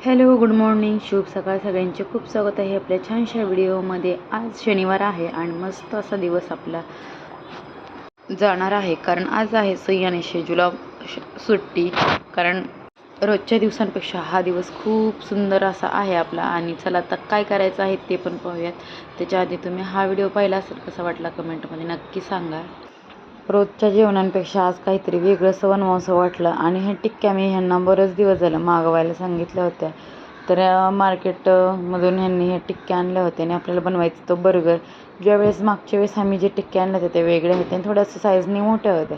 Hello good morning. शुभ सकाळ सगळ्यांचे. खूप स्वागत आहे आपल्या छानशा व्हिडिओमध्ये. आज शनिवार आहे आणि मस्त असा दिवस आपला जाणार आहे. कारण आज आहे सई आणि शेजूला सुट्टी. कारण रोजच्या दिवसांपेक्षा हा दिवस खूप सुंदर असा आहे आपला. आणि चला आता काय करायचं आहे ते पण पाहूयात. त्याच्या आधी तुम्ही हा व्हिडिओ पाहिला असेल कसा वाटला कमेंटमध्ये नक्की सांगा. रोजच्या जेवणांपेक्षा आज काहीतरी वेगळं सवनवासं वाटलं आणि हे टिक्क्या मी ह्यांना बरेच दिवस झालं मागवायला सांगितल्या होत्या. तर मार्केटमधून ह्यांनी हे टिक्क्या आणल्या होत्या आणि आपल्याला बनवायचं तो बर्गर. ज्यावेळेस मागच्या वेळेस आम्ही जे टिक्क्या आणल्या होत्या ते वेगळ्या होत्या आणि थोड्याशा साईजनी मोठ्या होत्या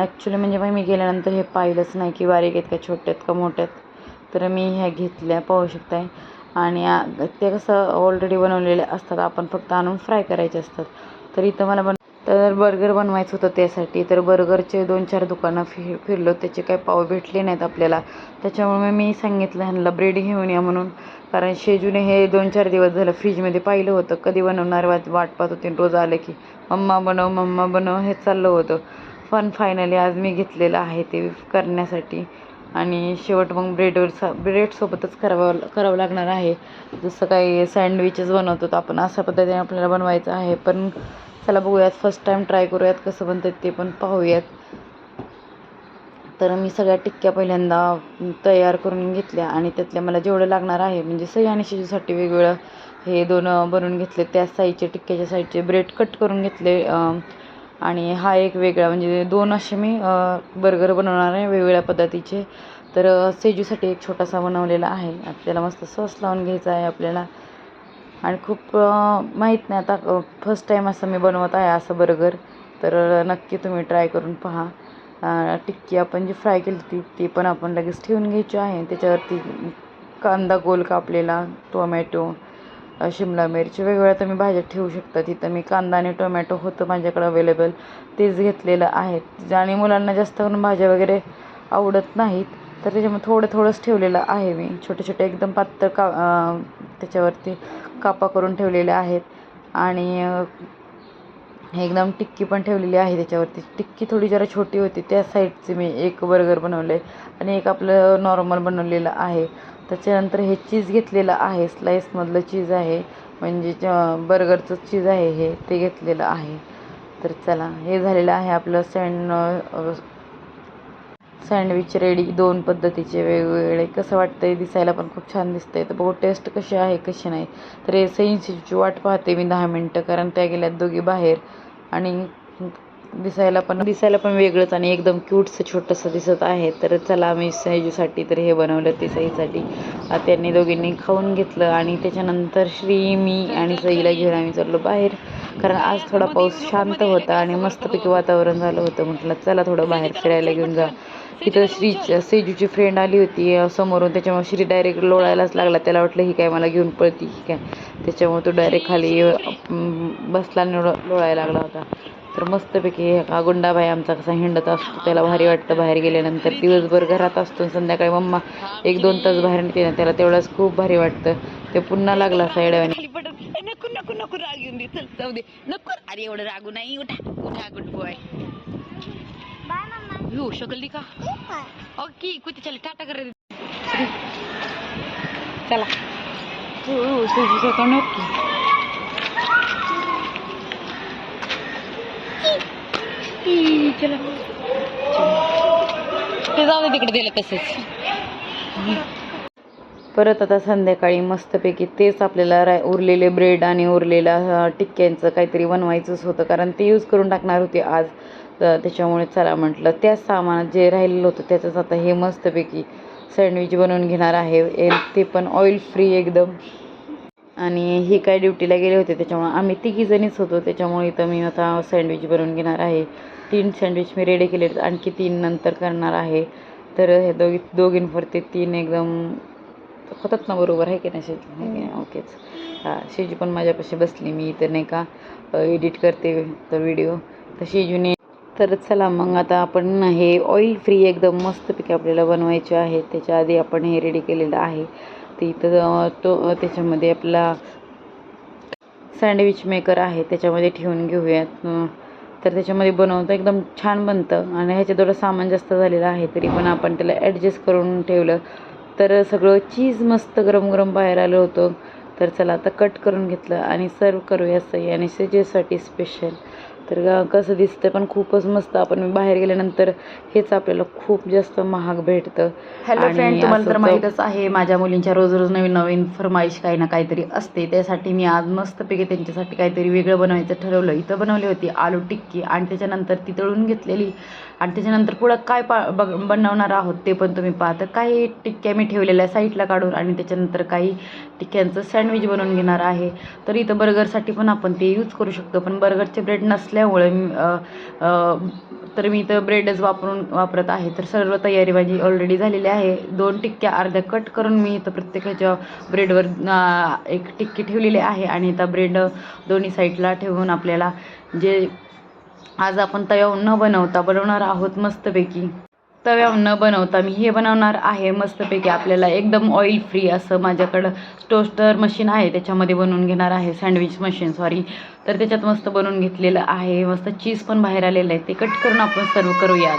ॲक्च्युली म्हणजे मग मी गेल्यानंतर हे पाहिलंच नाही की बारीक आहेत का छोट्या आहेत का मोठ्या आहेत. तर मी ह्या घेतल्या पाहू शकताय. आणि ते कसं ऑलरेडी बनवलेले असतात आपण फक्त आणून फ्राय करायचे असतात. तर इथं मला बन तर बर्गर बनवायचं होतं त्यासाठी. तर बर्गरचे दोन चार दुकानं फि फिरलो. त्याचे काही पाव भेटले नाहीत आपल्याला. त्याच्यामुळे मी सांगितलं ह्यांना ब्रेड घेऊन या म्हणून. कारण शेजूने हे दोन चार दिवस झालं फ्रीजमध्ये पाहिलं होतं. कधी बनवणार वाट वाट पाहत होते. रोज आलं की मम्मा बनव मम्मा बनव. हे चाललं होतं. पण फायनली आज मी घेतलेलं आहे ते करण्यासाठी. आणि शेवट मग ब्रेडवर सा ब्रेडसोबतच करावं करावं लागणार आहे. जसं काही सँडविचेस बनवतो तर आपण अशा पद्धतीने आपल्याला बनवायचं आहे. पण चला बघूयात फर्स्ट टाईम ट्राय करूयात कसं बनतं ते पण पाहूयात. तर मी सगळ्या टिक्क्या पहिल्यांदा तयार करून घेतल्या आणि त्यातल्या मला जेवढं लागणार आहे म्हणजे सही आणि शिजूसाठी वेगवेगळं हे दोन बनवून घेतले. त्या साईजचे टिक्क्याच्या साईजचे ब्रेड कट करून घेतले आणि हा एक वेगळा म्हणजे दोन असे मी बर्गर बनवणार आहे वेगवेगळ्या पद्धतीचे. तर सेजूसाठी एक छोटासा बनवलेला आहे. आपल्याला मस्त सॉस लावून घ्यायचा आहे आपल्याला. आणि खूप माहीत नाही आता फर्स्ट टाईम असं मी बनवत आहे असं बर्गर तर नक्की तुम्ही ट्राय करून पहा. टिक्की आपण जी फ्राय केली ती ती पण आपण लगेच ठेवून घ्यायची आहे. त्याच्यावरती कांदा गोल कापलेला टोमॅटो शिमला मिरची वेगवेगळ्या तुम्ही भाज्या ठेवू शकता. तिथं मी कांदा आणि टोमॅटो होतं माझ्याकडं अवेलेबल तेच घेतलेलं आहे. आणि मुलांना जास्त करून भाज्या वगैरे आवडत नाहीत. तर त्याच्यामुळे थोडं थोडंच ठेवलेलं आहे मी. छोटे छोटे एकदम पातळ का त्याच्यावरती कापा करून ठेवलेले आहेत. आणि एकदम टिक्की पण ठेवलेली आहे त्याच्यावरती. टिक्की थोडी जरा छोटी होती त्या साईडचे मी एक बर्गर बनवलं आहे आणि एक आपलं नॉर्मल बनवलेलं आहे. त्याच्यानंतर हे चीज घेतलेलं आहे. स्लाईसमधलं चीज आहे. म्हणजे बर्गरचं चीज आहे हे ते घेतलेलं आहे. तर चला हे झालेलं आहे आपलं सँड सँडविच रेडी दोन पद्धतीचे वेगवेगळे. कसं वाटतं आहे दिसायला पण खूप छान दिसतं आहे तर बघू टेस्ट कशी आहे कशी नाही. तर हे सईंची वाट पाहते मी दहा मिनटं कारण त्या गेल्यात दोघी बाहेर. आणि दिसायला पण दिसायला पण वेगळंच आणि एकदम क्यूटचं छोटंसं दिसत आहे. तर चला मी सईजूसाठी तर हे बनवलं ते सईसाठी त्यांनी दोघींनी खाऊन घेतलं आणि त्याच्यानंतर श्री मी आणि सईला घेऊन आम्ही चाललो बाहेर. कारण आज थोडा पाऊस शांत होता आणि मस्तपैकी वातावरण झालं होतं. म्हटलं चला थोडं बाहेर फिरायला घेऊन जा. तिथं श्री सेजूची फ्रेंड आली होती समोरून त्याच्यामुळे श्री डायरेक्ट लोळायलाच लागला. त्याला वाटलं ही काय मला घेऊन पळती ही काय. त्याच्यामुळे तो डायरेक्ट खाली बसला आणि लोळायला लागला होता. तर मस्तपैकी हा गुंडाबाई आमचा कसा हिंडत असतो त्याला भारी वाटतं बाहेर गेल्यानंतर. दिवसभर घरात असतो आणि संध्याकाळी मम्मा एक दोन तास बाहेर निघते ना त्याला तेवढंच खूप भारी वाटतं. ते पुन्हा लागला असा खाली नको नको नको राग येऊन दे चल जाऊ दे. नको अरे एवढं रागू नाही उठा उठा गुड बॉय हो शकल का ओके कुठे चल टाटा कर चला नक्की चला ते जाऊ दे तिकडे दिलं तसंच परत आता संध्याकाळी मस्तपैकी तेच आपल्याला रा उरलेले ब्रेड आणि उरलेल्या टिक्क्यांचं काहीतरी बनवायचंच होतं कारण ते यूज करून टाकणार होते आज. तर त्याच्यामुळे चला म्हटलं त्याच सामानात जे राहिलेलं होतं त्याचंच आता हे मस्तपैकी सँडविच बनवून घेणार आहे. ए- ते पण ऑइल फ्री एकदम. आणि हे काय ड्युटीला गेले होते त्याच्यामुळे आम्ही तिघीजणीच होतो. त्याच्यामुळे इथं मी आता सँडविच बनवून घेणार आहे. तीन सँडविच मी रेडी केले आणखी तीन नंतर करणार आहे. तर हे दोघी दोघींवरती तीन एकदम होतात ना बरोबर आहे की नाही शेजी? ओकेच हां शेजी पण माझ्यापाशी बसली. मी इथं नाही का एडिट करते तर व्हिडिओ तर शेजूने तर चला मग आता आपण हे ऑइल फ्री एकदम मस्तपैकी आपल्याला बनवायचे आहे. त्याच्या आधी आपण हे रेडी केलेलं आहे. ते इथं तो त्याच्यामध्ये आपला सँडविच मेकर आहे. त्याच्यामध्ये ठेवून घेऊयात. तर त्याच्यामध्ये बनवतं एकदम छान बनतं. आणि ह्याच्यात थोडं सामान जास्त झालेलं आहे तरी पण आपण त्याला ॲडजस्ट करून ठेवलं. तर सगळं चीज मस्त गरम गरम बाहेर आलं होतं. तर चला आता कट करून घेतलं आणि सर्व करूया सई. आणि सजेसाठी स्पेशल तर कसं दिसतं पण खूपच मस्त. आपण बाहेर गेल्यानंतर हेच आपल्याला खूप जास्त महाग भेटतं. हॅलो फ्रेंड तुम्हाला तर माहीतच आहे माझ्या मुलींच्या रोज रोज नवीन नवीन फरमाईश काही ना काहीतरी असते. त्यासाठी मी आज मस्तपैकी त्यांच्यासाठी काहीतरी वेगळं बनवायचं ठरवलं. इथं बनवली होती आलू टिक्की आणि त्याच्यानंतर ती तळून घेतलेली. आणि त्याच्यानंतर पुढं काय पा बघ बनवणार आहोत ते पण तुम्ही पहा. तर काही टिक्क्या मी ठेवलेल्या साईडला काढून आणि त्याच्यानंतर काही टिक्क्यांचं सँडविच बनवून घेणार आहे. तर इथं बर्गरसाठी पण आपण ते यूज करू शकतो. पण बर्गरचे ब्रेड नसल्यामुळे असल्यामुळे तर मी इथं ब्रेडच वापरून वापरत आहे. तर सर्व तयारी माझी ऑलरेडी झालेली आहे. दोन टिक्क्या अर्ध्या कट करून मी इथं प्रत्येकाच्या ब्रेडवर एक टिक्की ठेवलेली आहे. आणि आता ब्रेड दोन्ही साईडला ठेवून आपल्याला जे आज आपण तव्यावर न बनवता बनवणार आहोत मस्तपैकी. तव्यावर न बनवता मी हे बनवणार आहे. मस्तपैकी आपल्याला एकदम ऑइल फ्री असं माझ्याकडं टोस्टर मशीन आहे. त्याच्यामध्ये बनवून घेणार आहे. सँडविच मशीन सॉरी तर त्याच्यात मस्त बनवून घेतलेलं आहे. मस्त चीज पण बाहेर आलेलं आहे. ते कट करून आपण सर्व करूयात.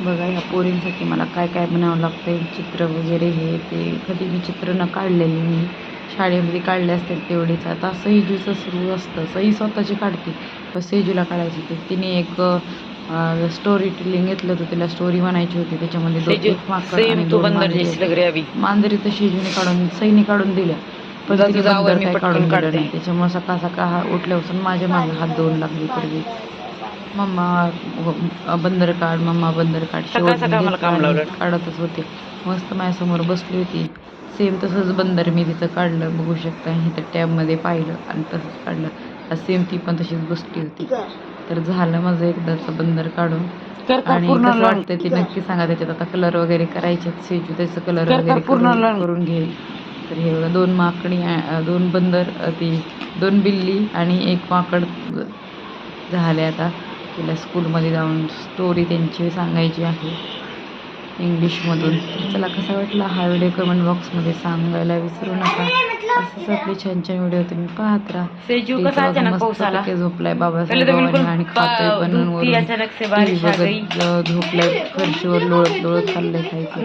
बघा या पोरींसाठी मला काय काय बनावं लागतं चित्र वगैरे हे ते कधी मी चित्र न काढलेले मी. शाळेमध्ये काढले असतात तेवढेच. आता सही सहीजूचं सुरू असतं. सही स्वतःची काढते. सेजूला काढायची होती. तिने एक स्टोरी टेलिंग घेतलं होतं. तिला स्टोरी म्हणायची होती. त्याच्यामध्ये मांजरी तर शेजूने काढून सईने काढून दिल्या. पण काढून. नाही. त्याच्यामुळे सकाळ सकाळ हा उठल्यापासून माझ्या मागे हात धुवून लागली पूर्वी मम्मा व- बंदर काढ मम्मा बंदर काढ. शेवट. काढतच होते. मस्त माझ्यासमोर बसली होती. सेम तसंच बंदर मी तिथं काढलं. बघू शकता इथं टॅबमध्ये पाहिलं आणि तसंच काढलं. सेम ती पण तशीच बसली होती तर झालं माझं एकदाचं बंदर काढून. आणि कसं वाटतंय ते नक्की सांगा त्याच्यात. आता कलर वगैरे करायचे सेजू त्याचं कलर वगैरे पूर्ण करून घेईल. तर हे बघा दोन माकडी दोन बंदर ती दोन बिल्ली आणि एक माकड झाले आता. तिला स्कूलमध्ये जाऊन स्टोरी त्यांची सांगायची आहे. इंग्लिशमधून तर चला कसा वाटला हा व्हिडिओ कमेंट बॉक्समध्ये सांगायला विसरू नका. असंच आपले छान छान व्हिडिओ तुम्ही पाहत राहा. झोपलाय बिलकुल आणि खातोय गई. झोपलाय फरशीवर लोळत लोळत चाललंय खायचं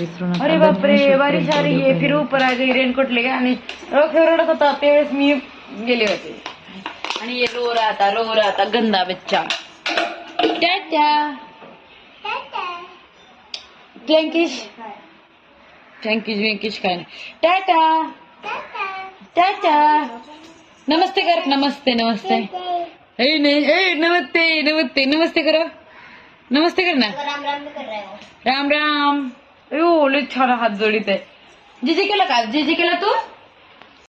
विसरू नका. अरे धन्यवाद बापरे शेतकऱ्यांचे बारिश आ रही है video फिर पाहिजे. ऊपर आ गई रेनकोट लेके. आणि रडत होता त्यावेळेस मी गेले होते. आणि ये रो रहा था रो रहा था गंदा बच्चा. टाटा. फ्लँकिश फ्लँकिश व्यंकिश काय नाही. टाटा टाटा नमस्ते कर नमस्ते नमस्ते ए नाही ए नमस्ते नमस्ते नमस्ते कर नमस्ते कर ना राम राम अयो लय छान हात जोडीत आहे जी जे केलं का जी जे केलं तू